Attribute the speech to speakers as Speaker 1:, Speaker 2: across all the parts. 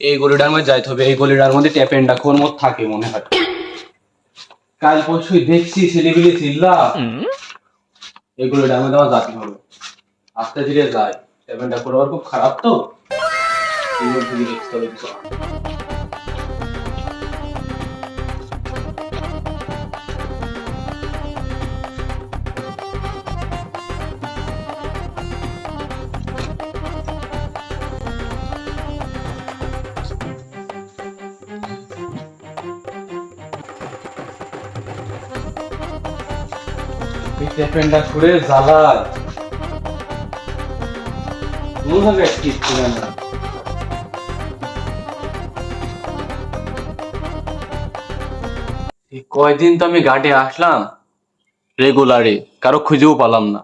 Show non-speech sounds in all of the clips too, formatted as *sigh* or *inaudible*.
Speaker 1: এই গলিটার মধ্যে যাইতে হবে এই গলিটার মধ্যে ট্যাপ এন্ড কোন মত থাকে মনে হয়। কাল পরশুই দেখছি সেলিব্রিটি চিল্লা এই গলিটার মধ্যে আমার যাতে হবে। আস্তে ধীরে যায় এন্ড করবার খুব খারাপ তো? এই মধ্যে দেখতে হবে কিছু। এই ট্যাপেন্ডা করে জ্বালায় মনে হবে কিচ্ছু জানে না এই কয়দিন তো আমি ঘাটে আসলাম? রেগুলারে কারও খুঁজেও পালাম না।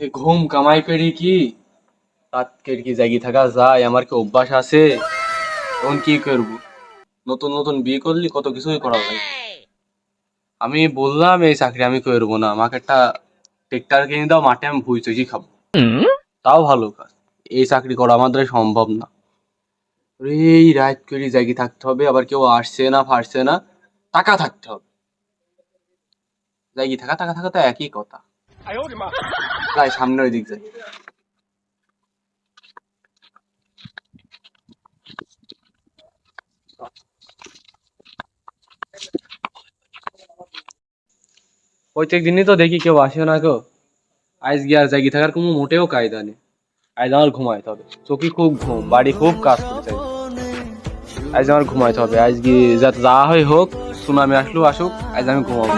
Speaker 1: এই ঘুম কামাই করি কি? রাতকের কি জাগি থাকা যায় আমার কি অভ্যাস আছে? এখন কি করব? নতুন নতুন বিয়ে করলি কত কিছুই করা যায়। আমি বললাম এই চাকরি আমি করব না। আমাকে একটা ট্রেক্টর কিনে দাও মাঠে আমি ভুই চুজি খাব। তাও ভালো কাজ। এই চাকরি করা আমাদের সম্ভব না। এই রাত করে জাগি থাকতে হবে আবার কেউ আসছে না ফারছে না। টাকা থাকতে হবে। জাগি থাকা টাকা থাকা তো একই কথা। যাই সামনে ওই দিক যাই। প্রত্যেক দিনই তো দেখি কেউ আসে না কেউ। আজ গিয়ে আর জাগি থাকার কোনো মোটেও কায়দা নেই। আজ আমার ঘুমাইতে হবে। চোখে খুব ঘুম বাড়ি খুব কাজ করতে আজ আমার ঘুমাইতে হবে। আজ গিয়ে যাতে যা হয় হোক সুনামি আসলেও আসুক আজ আমি ঘুমাবো।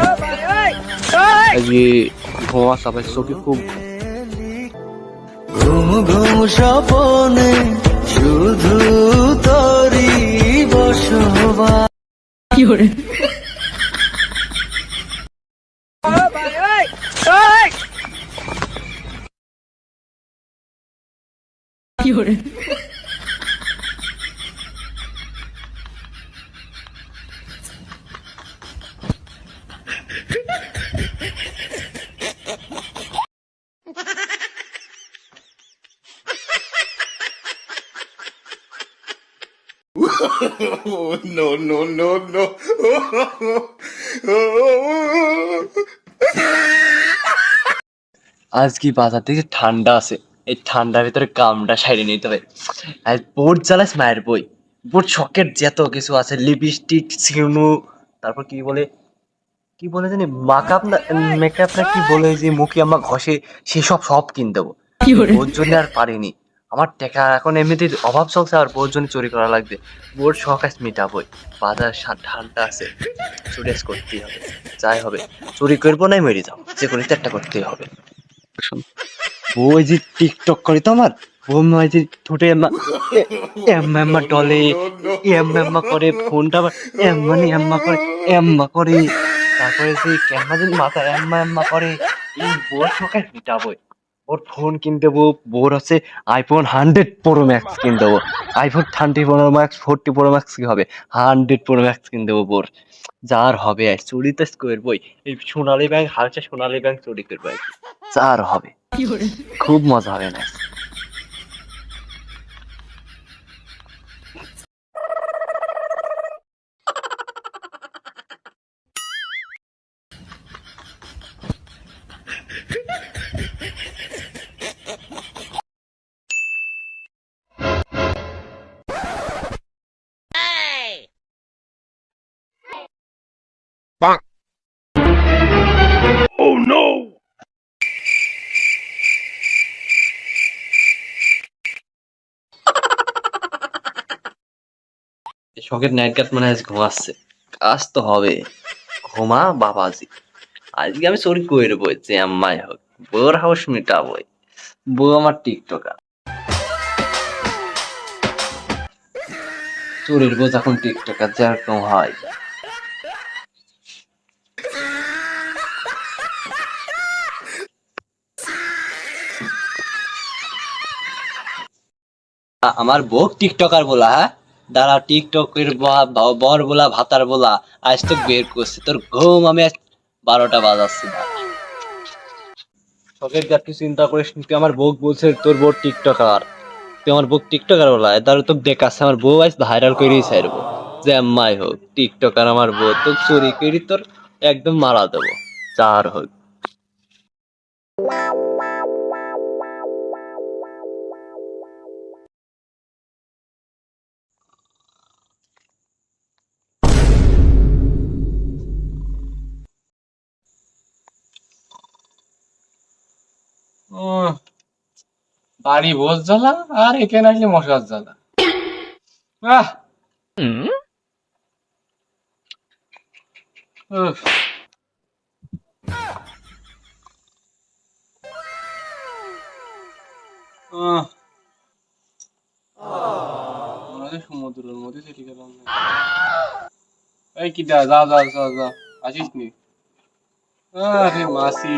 Speaker 1: আজ গিয়ে ঘুমাবার চাপাই চোখে খুব
Speaker 2: ঘুম। ঘুম স্বপনে শুধু তোরি বসবাস *laughs*
Speaker 3: no, no, no, no.
Speaker 4: আজ কি বাজার থেকে ঠান্ডা আছে এই ঠান্ডার ভিতরে কামটা সাইডে নিতে হবে। আর বোর্ড জ্বালাস মায়ের বই। বোর্ড শকের যত কিছু আছে লিপস্টিক সিনু তারপর কি বলে কি বলে জানি মাকআপ না মেকআপ না কি বলে যে মুখে আমার ঘষে সেসব সব কিনতে দেবো। ওর জন্য আর পারিনি। আমার টাকা এখন এমনিতেই অভাব চলছে আর বোর জন্য চুরি করা লাগবে। বোর শখ আজ মিটাবই। বাজার ঠান্ডা আছে। চুরি করতেই হবে। যাই হবে। চুরি করব নাই মেরে যাও যে কোনো একটা করতেই হবে। ওই যে টিকটক করে তো আমার। ও যে ঠোঁটে এম্মা এম্মা টলে এম্মা এম্মা করে ফোনটা এম্মা নি এম্মা করে এম্মা করে। তারপরে সেই ক্যামেরা মাথা এম্মা এম্মা করে, এই বড় সকাল মিটাবই। ওর ফোন কিনে দেবো ওর হচ্ছে আইফোন হান্ড্রেড প্রো ম্যাক্স কিনে দেবো। IPhone thirty pro max forty pro max কি হবে? হান্ড্রেড প্রো ম্যাক্স কিনে দেবো বোর যার হবে আর চুরি তো করবই। এই সোনালী ব্যাংক হালকা সোনালী ব্যাংক চুরি করব আর কি। যার হবে। খুব মজা হবে না? শখের নাইট গার্ড মানে আজ ঘুমাচ্ছে। কাজ তো হবে। ঘুমা বাবাজি। আজকে আমি চুরি করব যে আম্মাই হোক। বোর হাউস মিটাবই বউ আমার টিকটকার। চুরির বউ যখন টিকটকার যেরকম হয়। আমার বউ টিকটকার বলা হ্যাঁ? দাঁড়া টিকটকের বর বলা, ভাতার বলা, আজ তো বের করছে। তোর ঘুম, আমি আজ বারোটা বাজাচ্ছি শখের গাছ তুই চিন্তা করিস তুই আমার বউ বলছে, তোর বউ টিকটকার তুই আমার বউ টিকটকার বলা তার তো দেখাচ্ছে, আমার বউ আজ ভাইরাল করেই ছাড়বো। যে আম্মাই হোক টিকটকার আমার বউ তো চুরি করি তোর একদম মারা দেবো। চার হোক।
Speaker 1: বাড়ি বোঝ জ্বালা আর এখানে আসলে মশার জ্বালা। আহ! সমুদ্রের মধ্যে চলে গেলাম এই কি দা যা যা যা যা আসিস নি? আরে মাসি।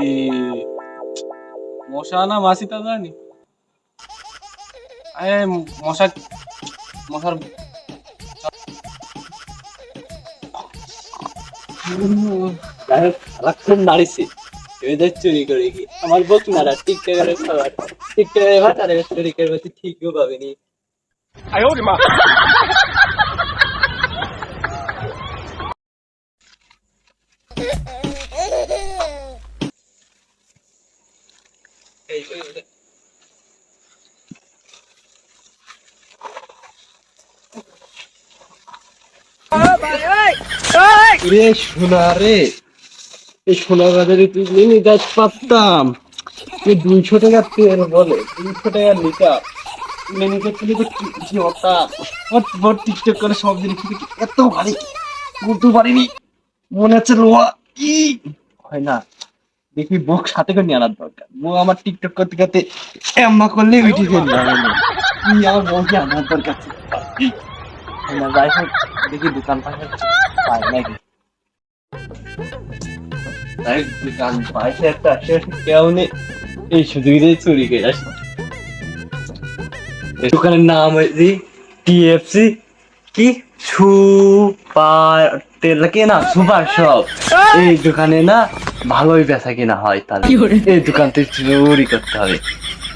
Speaker 1: মশা না মাসি তা জানি? আরে মশা মশার
Speaker 4: সারাক্ষণ নাড়িছে। এদের চুরি করে কি? আমার বক নাড়া টিকটকারের খাবার টিকটকারের ভাত আর চুরি করবে তুই ঠিকও পাবিনি। সোনা রে পারতাম। দুইশো টাকা তেল বলে, দুইশো টিকটক করে সব এত ভারী? পারিনি। মনে হচ্ছে কি? হয় না। দেখি বুক সাথে করে নিয়ে আনার দরকার। বউ আমার টিকটক করতে করতে এম্মা করলে উঠে আমার বউকে আনার দরকার? না যাই হোক দেখি দোকান পাশে পাই নাকি। তাই দোকান পাশে একটা আশেপাশে এই সুযোগে চুরি করে আসি দোকানের নাম হয়েছে টিএফসি। কি? সুপার তেল কি না? Super shop. এই দোকানে না ভালোই বেচা কিনা হয় তাহলে এই দোকান থেকে চুরি করতে হবে।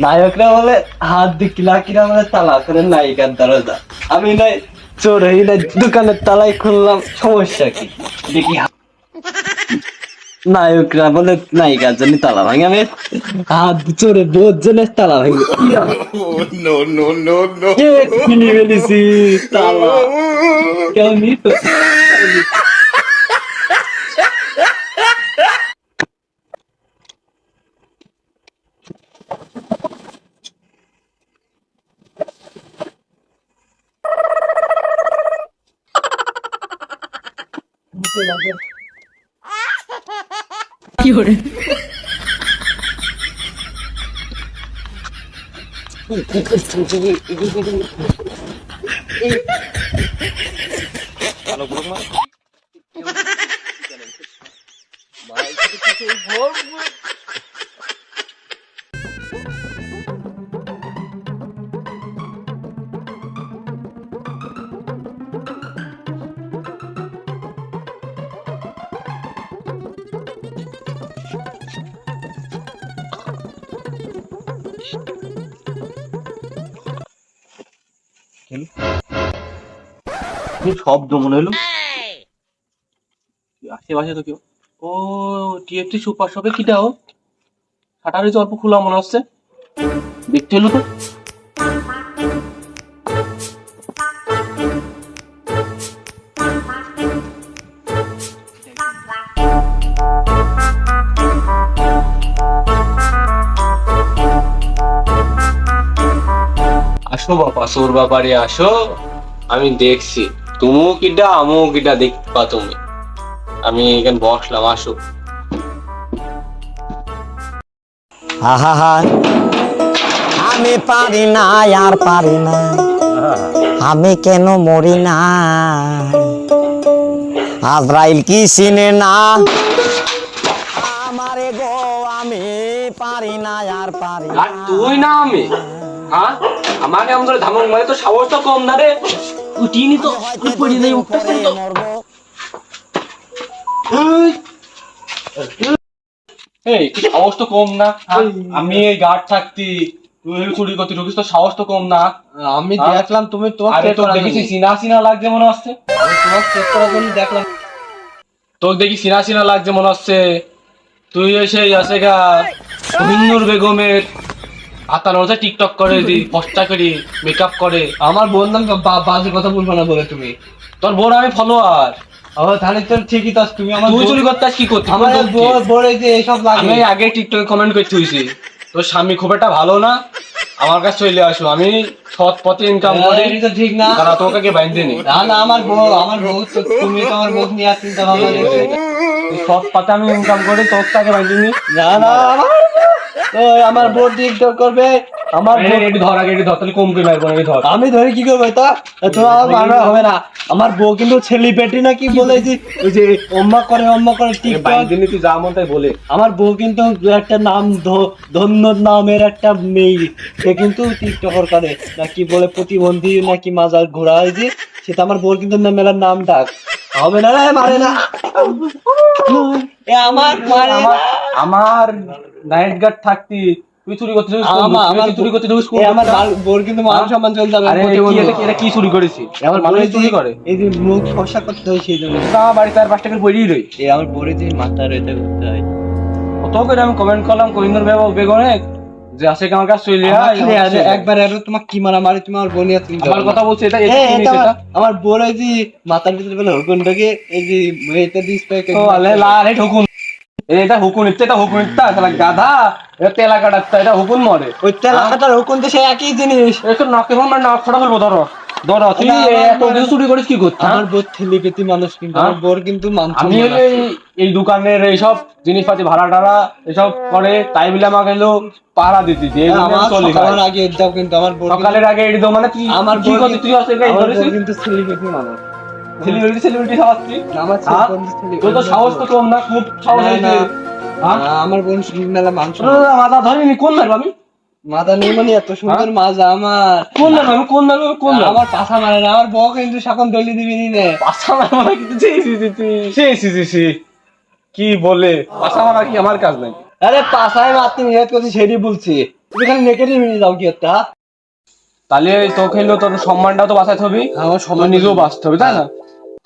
Speaker 4: নায়করা বলে হাত দিয়ে কিলা কিনা বলে তালা করে নায়িকার দরজা। আমি নাই চোর দোকানের তালাই খুললাম সমস্যা কি? দেখি নায়করা বলে নায়িকার জন্য তালা ভাঙে আমি হাত চোরে বোধ জন্য তালা ভাঙে।
Speaker 3: No, no, no, no.
Speaker 4: কিনে ফেলেছি তালা। কেউ নিত ভালোবাসি লাগে
Speaker 1: কি করে ভালো কি শব্দ মনে হলো। আশেপাশে তো কেউ? ও টিএফটি সুপার শপে কিটা ও? শাটার হয়েছে অল্প খোলা মনে হচ্ছে। দেখতে এলো তো। আসো বাবা সোর বাবারে আসো। আমি দেখছি। তুমিও কিটা আমিও কিটা দেখবা তুমি। আমি এখানে বসলাম আসো।
Speaker 5: আহা আমি পারি না আর পারি না। আমি কেন মরি না? আজরাইল কি চিনে না? আমারে গো আমি পারি না আর পারি না।
Speaker 1: তুই না আমি হ্যাঁ? আমাকে করে ধামক মারে তো সাহস তো কম না রে। উঠিনি তো পড়ি নেই তো। এই, এই সাহস তো কম না? আমি এই গার্ড থাকতি তুই চুরি করতে ঢুকিস তো সাহস তো কম না।
Speaker 4: আমি
Speaker 1: হ্যাঁ?
Speaker 4: দেখলাম তুমি করার
Speaker 1: দেখেছি। সিনা সিনা লাগছে মনে হচ্ছে?
Speaker 4: আমি তোমার চেক করার জন্য দেখলাম।
Speaker 1: তোর দেখি সিনা সিনা লাগছে মনে হচ্ছে। তুই এসে আছে গা হিন্দুর মধ্যে টিকটক করে *laughs* করি মেকআপ করে।
Speaker 4: আমার বললাম বাজে কথা বলব না বলে তুমি।
Speaker 1: তোর বোন আমি ফলোয়ার
Speaker 4: ও তাহলে তো ঠিকই তো তুমি আমার
Speaker 1: তুই চুরি করতে কি করতে?
Speaker 4: আমার যে এইসব লাগে।
Speaker 1: আমি আগে টিকটকে কমেন্ট করতে হয়েছি তোর স্বামী খুব একটা ভালো না। আমার কাছে চলে আসো আমি সৎ পথে ইনকাম করি।
Speaker 4: এটা তো ঠিক না।
Speaker 1: তারা তোকে বাইন্ধে নি।
Speaker 4: না না আমার বউ আমার বউ তুমি তো আমার বউ নিয়ে আর চিন্তা ভাবনা
Speaker 1: সৎ পথে আমি ইনকাম করি তোর তাকে বাইন্ধে নি।
Speaker 4: না না আমার ও, আমার বউ করবে। আমার বউ-
Speaker 1: এটি ধর আগে এটি ধর তাহলে কম করে মারবো না, ধর।
Speaker 4: আমি ধরে কি করব তা তোমার আমার মানা হবে না। আমার বউ কিন্তু সেলিব্রিটি না কি বলেছি ওই যে অম্মা করে অম্মা করে টিকটক
Speaker 1: বাইন্ধে নি তুই যা মন তাই বলে।
Speaker 4: আমার বউ কিন্তু একটা নাম ধন্য নামের একটা মেয়ে। সে কিন্তু টিকটকার করে। না কি বলে প্রতিবন্ধী নাকি মাজার ঘোরা হয়েছে সেটা আমার বউর কিন্তু না- মেলার নাম ডাক। হবে না রে মারে না। এ আমার মারে না।
Speaker 1: আমার নাইট গার্ড থাকতি তুই চুরি করতে ঢুকিস কোন
Speaker 4: আমা-
Speaker 1: দোষ?
Speaker 4: আমার
Speaker 1: চুরি করতে ঢুকিস কোন
Speaker 4: আমার
Speaker 1: দোষটা?
Speaker 4: কিন্তু মান সম্মান চলতে হবে
Speaker 1: আরে এটা- কি চুরি করেছি?
Speaker 4: আমার
Speaker 1: মানুষ চুরি করে।
Speaker 4: এই যে মুখ ফসা করতে হয় সেই জন্য।
Speaker 1: তা আমার বাড়িতে আর পাঁচ টাকার রই
Speaker 4: এ আমার বউরে যে মাথা রয়েছে করতে হয়
Speaker 1: কত করে আমি কমেন্ট করলাম কহিন্দর বেগনে। যে আছে কি আমার কাছে চলে আয়।
Speaker 4: একবার আরও তোমার কি মারা মারি তুমি আমার বোনিয়া তুমি
Speaker 1: আমার কথা বলছে এটা এটা নিয়েছে
Speaker 4: আমার- বোন ওই যে মাথার ভিতরে বলে হুকুনটাকে এই যে এটা দিস
Speaker 1: ও আলে হুকুন এটা হুকুন ইচ্ছে এটা হুকুন ইচ্ছা তাহলে গাধা এটা তেলা কাটাচ্ছে এটা হুকুন মরে।
Speaker 4: ওই তেলাকাটার হুকুন তো সেই একই জিনিস।
Speaker 1: একটু নকে ফোন না ফটা ফেলব ধরো। ধরো তুই এত কিছু চুরি করিস কি করছিস
Speaker 4: আমার বোর ঠেলিপেতি মানুষ কিন্তু
Speaker 1: হ্যাঁ?
Speaker 4: আমার বোর কিন্তু
Speaker 1: আমি হলে এই- এই দোকানের এইসব জিনিসপাতি ভাড়া টাড়া এসব করে তাই বলে আমাকে পাহারা দিতে যে
Speaker 4: হ্যাঁ, আমার আগে দাও কিন্তু আমার বোর
Speaker 1: সকালের আগে এটি তো মানে তুই
Speaker 4: আমার
Speaker 1: কি
Speaker 4: বোর
Speaker 1: তুই আসলে ধরেছিস
Speaker 4: কিন্তু ছেলেপেতি মানুষ
Speaker 1: সেলিব্রিটি সেলিব্রিটি সাবাচ্ছি
Speaker 4: আমার
Speaker 1: হ্যাঁ? তোর তো সাহস তো কম না খুব সাহস। হ্যাঁ?
Speaker 4: আমার বোন মেলা।
Speaker 1: দাদা মাথা ধরিনি কোন মারবো আমি
Speaker 4: মাথা নেই মানে এত সুন্দর মাজা আমার।
Speaker 1: কোন মারবো আমি কোন মারবো কোন মারবো
Speaker 4: আমার পাশা মারে না আমার বউ কিন্তু দলি দিবি নি নে।
Speaker 1: পাশা মারা মানে কিন্তু সি সি সি সি সি সি সি কি বলে? পাশা মারা কি আমার কাজ নাই
Speaker 4: আরে পাশায় মারতে করছি সেটি বলছি। তুমি খালি নেকেটে মিনিয়ে যাও কি একটা
Speaker 1: তাহলে তোকে তোর সম্মানটাও তো বাঁচাতে হবে।
Speaker 4: আমার
Speaker 1: সময় নিজেও বাঁচতে হবে তাই না?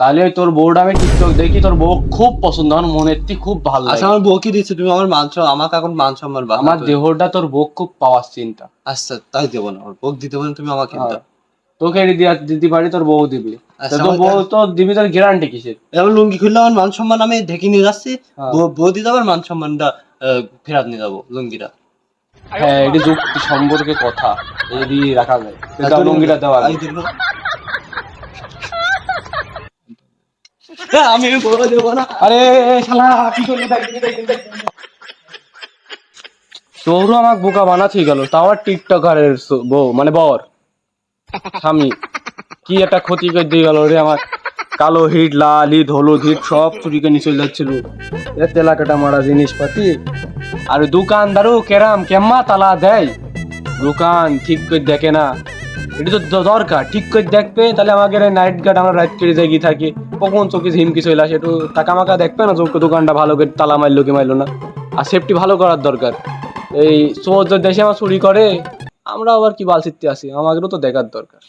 Speaker 1: তাহলে তোর বউটা আমি টিকটক দেখি তোর বউ খুব পছন্দ আমার মনের থেকে খুব ভালো
Speaker 4: আচ্ছা আমার দিচ্ছে তুমি আমার মান সম্মান আমাকে এখন মান সম্মান বাড়াতে
Speaker 1: আমার। দেহটা তোর বউ খুব পাওয়ার চিন্তা।
Speaker 4: আচ্ছা তাই দেবো না আমার বউ দিতে তুমি আমাকে
Speaker 1: হ্যাঁ। তোকে দিয়া দিতে পারি তোর বউ দিবি।
Speaker 4: আচ্ছা,
Speaker 1: তোর বউ তো দিবি তোর গ্যারান্টি কিসের?
Speaker 4: এবার লুঙ্গি খুললে আমার মান সম্মান আমি ঢেকে নিয়ে যাচ্ছি
Speaker 1: হ্যাঁ।
Speaker 4: বউ- দিতে আমার মান সম্মানটা ফেরত নিয়ে যাব লুঙ্গিটা।
Speaker 1: হ্যাঁ এটি যুক্তি সম্পর্কে কথা এটি রাখা যায়। লুঙ্গিটা দেওয়া *laughs*
Speaker 4: আমি। হ্যাঁ, দেবো না।
Speaker 1: আরে শালা কি করলি। তোরও আমাকে বোকা বানাচ্ছি গেল। তাও আর টিকটকারের বউ মানে বর। স্বামী কি একটা ক্ষতি করে দিয়ে গেল রে আমার। কালো হিট লাল হিট হলুদ হিট সব চুরি করে নিয়ে চলে যাচ্ছিল এ তেলাকাটা মারা জিনিসপাতি। আর দোকানদারও কেরাম কেম্মা তালা দেয়। দোকান ঠিক করে দেখে না। এটা তো দরকার। ঠিক করে দেখবে, তাহলে আমাকে নাইট গার্ড আমরা রাইট করে জাগি থাকি। কখন চোখে হিম চলে আসে একটু টাকা মাকা দেখবে না চোখে দোকানটা ভালো করে তালা মারলো কি মারলো না। আর সেফটি ভালো করার দরকার। এই চোর দেশে আমার চুরি করে আমরা আবার কি বালছিতে আসি, আমাদেরও তো দেখার দরকার।